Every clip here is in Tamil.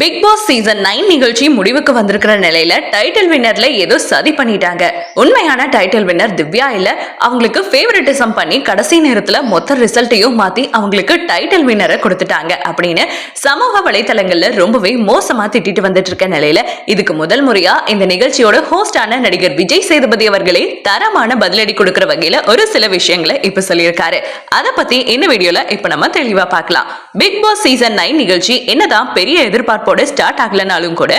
பிக் பாஸ் சீசன் நைன் நிகழ்ச்சி முடிவுக்கு வந்திருக்கிற நிலையில டைட்டில் வின்னர்ல ஏதோ சதி பண்ணிட்டாங்க. உண்மையான டைட்டில் வின்னர் திவ்யா இல்ல. அவங்களுக்கு ஃபேவரட்டிசம் பண்ணி கடைசி நேரத்துல மொத்த ரிசல்ட்டையும் மாத்தி அவங்களுக்கு டைட்டில் வின்னரை கொடுத்துட்டாங்க அப்படின்னு சமூக வலைத்தளங்கள்ல ரொம்பவே மோசமா திட்டிட்டு வந்துட்டு இருக்க நிலையில இதுக்கு முதல் முறையா இந்த நிகழ்ச்சியோட ஹோஸ்டான நடிகர் விஜய் சேதுபதி அவர்களே தரமான பதிலடி கொடுக்கிற வகையில ஒரு சில விஷயங்களை இப்ப சொல்லியிருக்காரு. அதை பத்தி இந்த வீடியோல இப்ப நம்ம தெளிவா பார்க்கலாம். பிக் பாஸ் சீசன் நைன் நிகழ்ச்சி என்னதான் பெரிய எதிர்பார்ப்பு கூட ஸ்டார்ட் ஆகலனாலும் கூட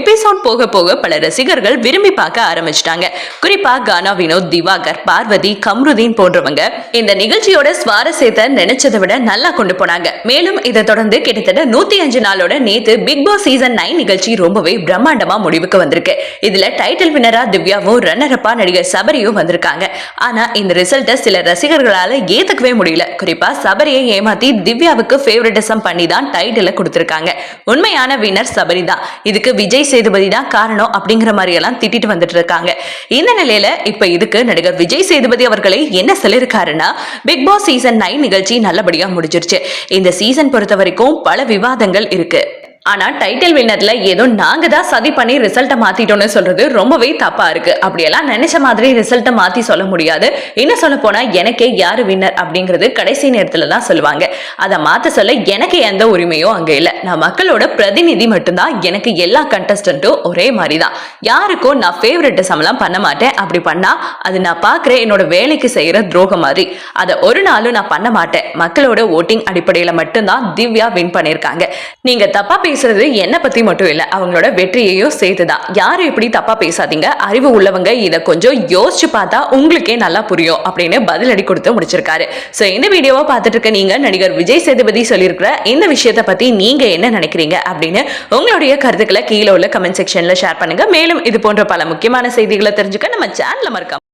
எபிசோட் போக போக பல ரசிகர்கள் விரும்பி பார்க்க ஆரம்பிச்சிட்டாங்க. குறிப்பா கானா வினோத் திவாகர் பார்வதி கம்ருதீன் போன்றவங்க இந்த நிகழ்ச்சியோட சுவாரஸ்யத்தை நினைச்சதை விட நல்லா கொண்டு போனாங்க. மேலும் இதை தொடர்ந்து கிட்டத்தட்ட நூத்தி அஞ்சு நாளோட நேத்து பிக் பாஸ் சீசன் நைன் நிகழ்ச்சி ரொம்பவே பிரம்மாண்டமா முடிவுக்கு வந்திருக்கு. இதுல டைட்டில் வினரா திவ்யாவும் ரன்னர் அப்பா நடிகர் சபரியும் வந்திருக்காங்க. ஆனா இந்த ரிசல்ட்டை சில ரசிகர்களால ஏத்துக்கவே முடியல. குறிப்பா சபரியை ஏமாத்தி திவ்யாவுக்கு ஃபேவரட்டிசம் பண்ணி தான் டைட்டில கொடுத்திருக்காங்க. உண்மையான வினர் சபரிதா. இதுக்கு விஜய் சேதுபதி தான் காரணம் அப்படிங்கிற மாதிரி எல்லாம் திட்டிட்டு வந்துட்டு இருக்காங்க இந்த நிலையில இப்ப இதுக்கு நடிகர் விஜய் சேதுபதி அவர்களை என்ன சொல்லியிருக்காருன்னா பிக் பாஸ் சீசன் நைன் நிகழ்ச்சி நல்லபடியா முடிஞ்சிருச்சு. இந்த சீசன் பொறுத்த வரைக்கும் பல விவாதங்கள் இருக்கு. ஆனா டைட்டில் வின்னர்ல ஏதோ நாங்க தான் சதி பண்ணி ரிசல்ட்டை மாத்திட்டோம்னு சொல்றது ரொம்பவே தப்பா இருக்கு. அப்படியெல்லாம் நினைச்ச மாதிரி ரிசல்ட்டை மாத்தி சொல்ல முடியாது. என்ன சொல்ல போனா எனக்கே யாரு வின்னர் அப்படிங்கிறது கடைசி நேரத்துல தான் சொல்லுவாங்க. அதை மாத்த சொல்ல எனக்கு எந்த உரிமையும் அங்க இல்ல. நான் மக்களோட பிரதிநிதி மட்டும்தான். எனக்கு எல்லா கண்டஸ்டன்ட்டும் ஒரே மாதிரி தான் யாருக்கும் நான் ஃபேவரட்டிசம்லாம் பண்ண மாட்டேன். அப்படி பண்ணா அது நான் பாக்குற என்னோட வேலைக்கு செய்யற துரோகம் மாதிரி. அதை ஒரு நாளும் நான் பண்ண மாட்டேன். மக்களோட ஓட்டிங் அடிப்படையில மட்டும்தான் திவ்யா வின் பண்ணியிருக்காங்க. நீங்க தப்பா பேசுறது என்ன பத்தி மட்டும் இல்ல அவங்களோட வெற்றியையும் சேர்த்துதான் யாரும் இப்படி தப்பா பேசாதீங்க. அறிவு உள்ளவங்க இதை கொஞ்சம் யோசிச்சு பார்த்தா உங்களுக்கே நல்லா புரியும் அப்படின்னு பதிலடி கொடுத்து முடிச்சிருக்காரு. சோ இந்த வீடியோவை பார்த்துட்டு இருக்க நீங்க நடிகர் விஜய் சேதுபதி சொல்லியிருக்கிற இந்த விஷயத்தை பத்தி நீங்க என்ன நினைக்கிறீங்க அப்படின்னு உங்களுடைய கருத்துக்களை கீழே உள்ள கமெண்ட் செக்ஷன்ல ஷேர் பண்ணுங்க. மேலும் இது போன்ற பல முக்கியமான செய்திகளை தெரிஞ்சுக்க நம்ம சேனல்ல மறக்காம